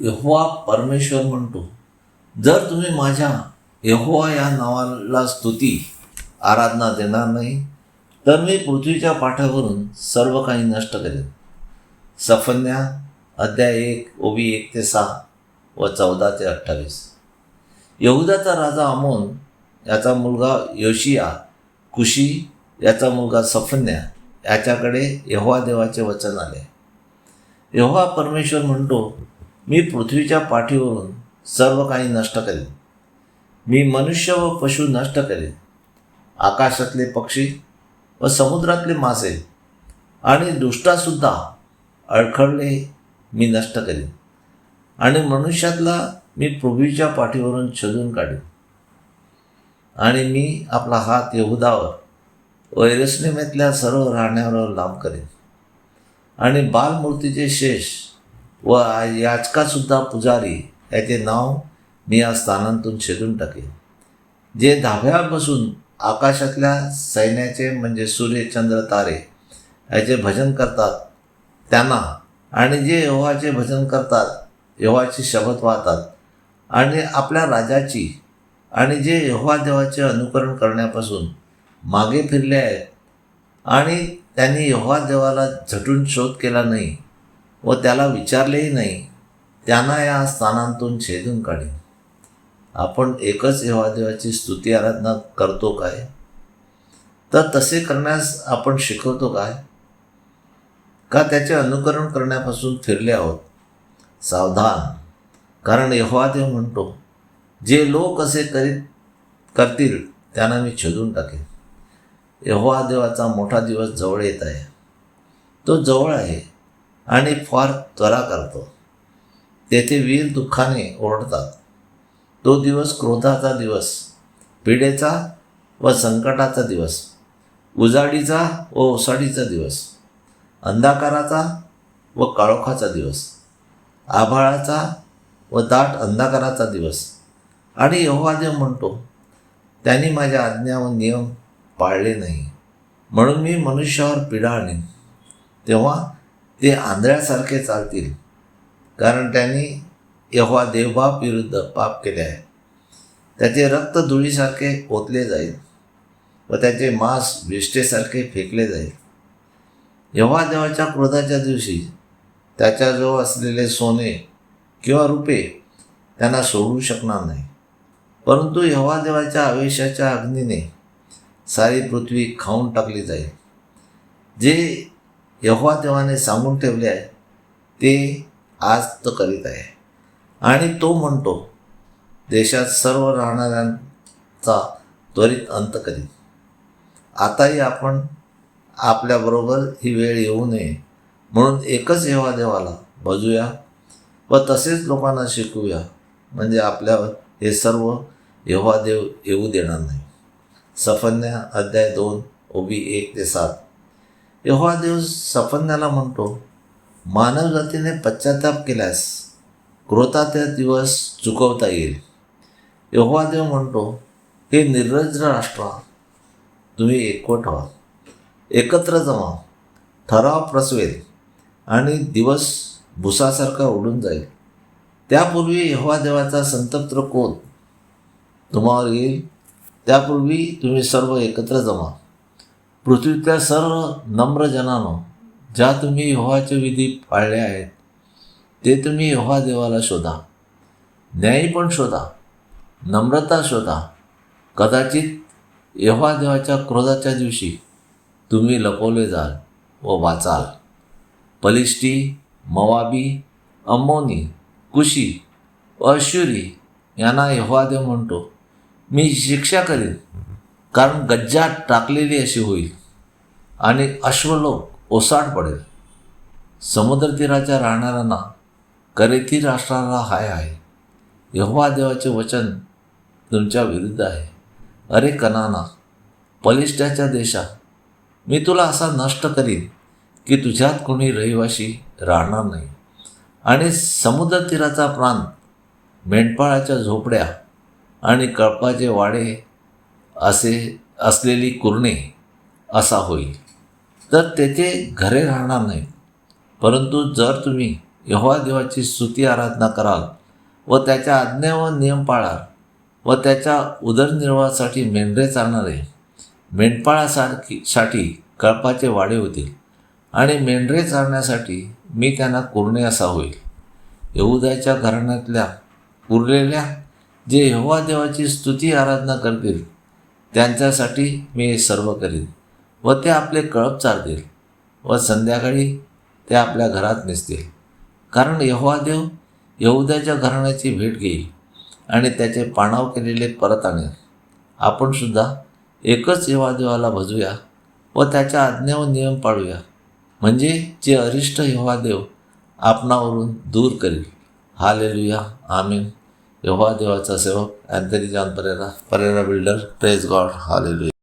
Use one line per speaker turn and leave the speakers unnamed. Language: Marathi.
यहोवा परमेश्वर म्हणतो. जर तुम्ही माझ्या यहोवा या नावाला स्तुती आराधना देणार नाही तर मी पृथ्वीच्या पाठावरून सर्व काही नष्ट करेन. सफन्या अध्याय एक ओबी एक ते सहा व चौदा ते अठ्ठावीस. यहुदाचा राजा अमोन याचा मुलगा योशिया कुशी याचा मुलगा सफन्या याच्याकडे यहोवा देवाचे वचन आले. यहोवा परमेश्वर म्हणतो मी पृथ्वीच्या पाठीवरून सर्व काही नष्ट करेन. मी मनुष्य व पशु नष्ट करेन. आकाशातले पक्षी व समुद्रातले मासे आणि दुष्टासुद्धा अडखळले मी नष्ट करेन. आणि मनुष्यातला मी पृथ्वीच्या पाठीवरून छजून काढेन. आणि मी आपला हात यहुदावर व सर्व राहण्यावर लांब करेन. आणि बालमूर्तीचे शेष व याचकासुद्धा पुजारी याचे नाव मी या स्थानांतून छेदून टाकेन. जे धाब्यावर बसून आकाशातल्या सैन्याचे म्हणजे सूर्य चंद्र तारे याचे भजन करतात त्यांना आणि जे यहोवाचे भजन करतात यहोवाची शपथ वाहतात आणि आपल्या राजाची आणि जे यहोवा देवाचे अनुकरण करण्यापासून मागे फिरले आहेत आणि त्यांनी यहोवा देवाला झटून शोध केला नाही व त्याला विचारलेही नाही. त्यांना या स्थानांतून छेदून काढेन आपण एकच यहोवा देवाची स्तुती आराधना करतो काय? तर तसे करण्यास आपण शिकवतो काय? का त्याचे अनुकरण करण्यापासून फिरले आहोत? सावधान. कारण यहोवा देव म्हणतो जे लोक असे करीत करतील त्यांना मी छेदून टाकेन. यहोवा देवाचा मोठा दिवस जवळ येत आहे. तो जवळ आहे. आणि फार त्वरा करतो. तेथे वीर दुःखाने ओरडतात. तो दिवस क्रोधाचा दिवस पिढेचा व संकटाचा दिवस उजाडीचा व ओसाडीचा दिवस अंधाकाराचा व काळोखाचा दिवस आभाळाचा व दाट अंधाकाराचा दिवस. आणि यहोवादेव म्हणतो त्यांनी माझ्या आज्ञा व नियम पाळले नाही. म्हणून मी मनुष्यावर पिढा आणीन. तेव्हा ते आंधळ्यासारखे चालतील. कारण त्यांनी यहोवा देवबाप विरुद्ध पाप केले आहे. त्याचे रक्त धुळीसारखे ओतले जाईल व त्याचे मांस विष्ठेसारखे फेकले जाईल. यहोवा देवाच्या क्रोधाच्या दिवशी त्याच्याजवळ असलेले सोने किंवा रुपे त्यांना सोडू शकणार नाही. परंतु यहोवा देवाच्या आवेशाच्या अग्नीने सारी पृथ्वी खाऊन टाकली जाईल. जे यहोवा देवाने सांगून ठेवले आहे ते आज तो करीत आहे. आणि तो म्हणतो देशात सर्व राहणाऱ्यांचा त्वरित अंत करीत आताही आपण आपल्याबरोबर ही वेळ येऊ नये म्हणून एकच यहोवा देवाला भजूया व तसेच लोकांना शिकूया म्हणजे आपल्यावर हे सर्व यहोवा देव येऊ देणार नाही. सफन्या अध्याय दोन ओबी एक ते सात. यहोवा देव सफन्याला म्हणतो मानव जातीने पश्चाताप केल्यास क्रोधाचा दिवस चुकवता येईल. यहोवा देव म्हणतो हे निर्लज्ज राष्ट्र तुम्ही एकवट व्हा. एकत्र जमा. ठराव प्रसवेल आणि दिवस भुसासारखा उडून जाईल. त्यापूर्वी यहोवा देवाचा संतप्त कोण तुम्हावर येईल. त्यापूर्वी तुम्ही सर्व एकत्र जमा. पृथ्वीतल्या सर्व नम्र जनानो ज्या तुम्ही यहोवाचे विधी पाळले आहेत ते तुम्ही यहोवा देवाला शोधा. न्यायी पण शोधा नम्रता शोधा. कदाचित यहोवा देवाच्या क्रोधाच्या दिवशी तुम्ही लपवले जाल व वाचाल. पलिष्टी मवाबी अम्मोनी कुशी व यांना यहोवादेव म्हणतो. मी शिक्षा करीन. कारण गज्जात टाकलेली अशी होईल आणि अश्वलोक ओसाड पडेल. समुद्रतीराच्या राहणाऱ्यांना करेती राष्ट्राला हाय आहे. यहोवा देवाचे वचन तुमच्या विरुद्ध आहे. अरे कनाना पलिष्ठाच्या देशात मी तुला असा नष्ट करीन की तुझ्यात कोणी रहिवाशी राहणार नाही. आणि समुद्रतीराचा प्रांत मेंढपाळाच्या झोपड्या आणि कळपाचे वाडे असे असलेली कुरणे असा होईल. तर तेथे घरे राहणार नाही परंतु जर तुम्ही यहोवा देवाची स्तुती आराधना कराल व त्याच्या आज्ञा व नियम पाळाल व त्याच्या उदरनिर्वाहासाठी मेंढरे चालणारे मेंढपाळासारखी साठी कळपाचे वाडे होतील आणि मेंढरे चालण्यासाठी मी त्यांना कुरणे असा होईल. यहुदाच्या घराण्यातल्या उरलेल्या जे यहोवा देवाची स्तुती आराधना करतील त्यांच्यासाठी मी सर्व करीन व ते आपले कळप चारतील व संध्याकाळी ते आपल्या घरात नेसतील. कारण यहोवा देव घराण्याची भेट घेईल आणि त्याचे पाणाव केलेले परत आणेल. आपण सुद्धा एकच यहोवा देवाला भजूया व त्याच्या आज्ञा व नियम पाळूया. म्हणजे जे अरिष्ट यहोवा देव आपणावरून दूर करील. हालेलुया. आमीन. यहोवा देवाचा सेवक Anthony John Pereira Pereira builder praise God hallelujah